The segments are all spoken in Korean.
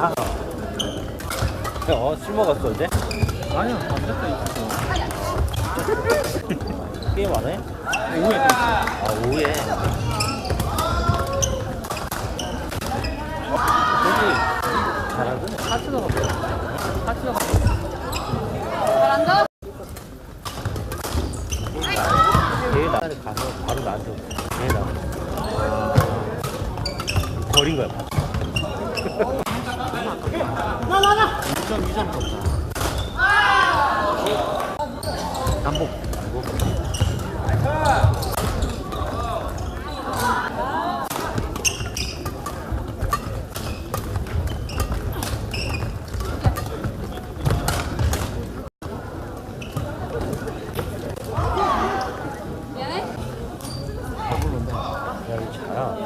다 자. 어, 술 먹었어, 어제? 아니야 남자도 있고 게임 안 해? 오후에 또 있어 아, 오후에. 여기 잘하거든? 파트너가 뭐야? 파트너가 잘한다. 얘 나한테 가서 바로 나한테 오고. 얘 나. 버린 거야, 바로. 2점 2점 줬다 남복.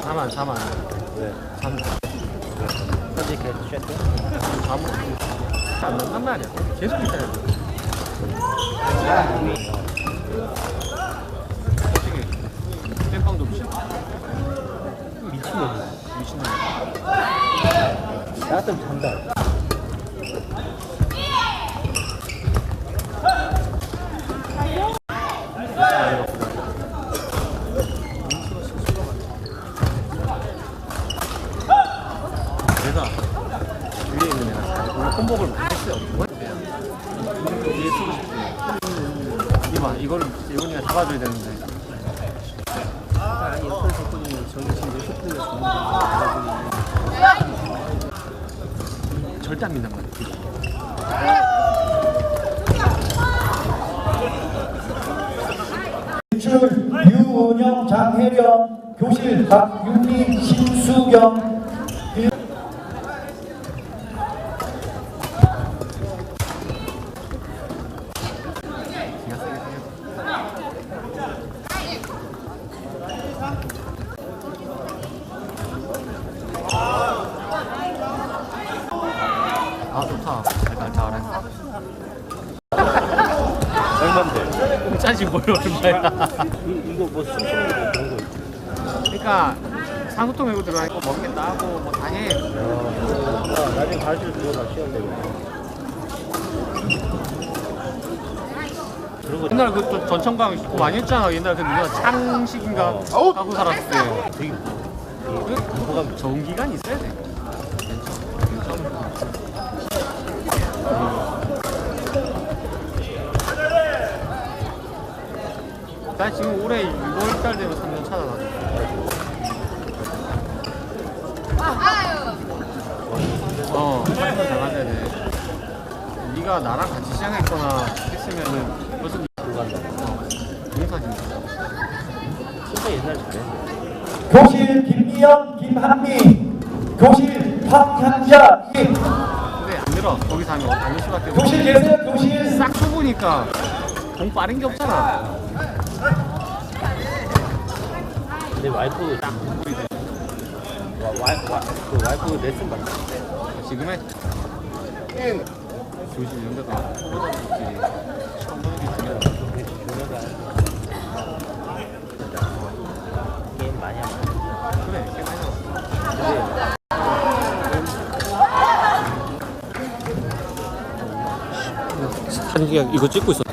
자만 자만 왜? 잠 현재 계속 쉐트? 잠을 안 난단 말이야 계속 기다려 솔직히 땜빵도 없이 미친놈이야. 미친놈 나 같으면 잔다. 이봐 이거를 예원이가 잡아줘야 되는데. 절대 안 믿는 거야. 출 유은영 장혜령 교실 박윤리 신수경 기가 세게 생겼어 아 좋다 잘 잘해 짜지 뭘 얼마야. 이, 이거 뭐 숨쉬는 거 그런 거 있지? 그러니까 상수통 메고 들어가니까 먹겠다 하고 뭐 다해. 야, 야, 나중에 가르쳐 주고 나 시험. 그런 거 옛날 그또 전청강 그거 많이 했잖아. 옛날 그 누가 창식인가 하고 살았을 때. 되게 그 공부감 좋은 기간이 있어야 돼. 괜찮아 나 지금 올해 6월달 되면 3년 차다 나도 아유. 어 3년 나가야 돼. 네가 나랑 같이 시작했거나 했으면은 무슨 들어간다. 어. 인사진다 진짜 옛날 잘했는데. 교실 김미영 김한미. 교실 황현자. 임 근데 안 늘어. 거기서 하면 안늘 수밖에 없어. 교실 계세요? 교실? 싹 쳐보니까. 공 빠른 게 없잖아 근데 와이프 딱 와, 와이, 와, 그 와이프 레슨 받았어. 지금 해? 이런 처음 보는 게 중요하다 많이. 그래 많이 나와 근데 사진 이거 찍고 있었다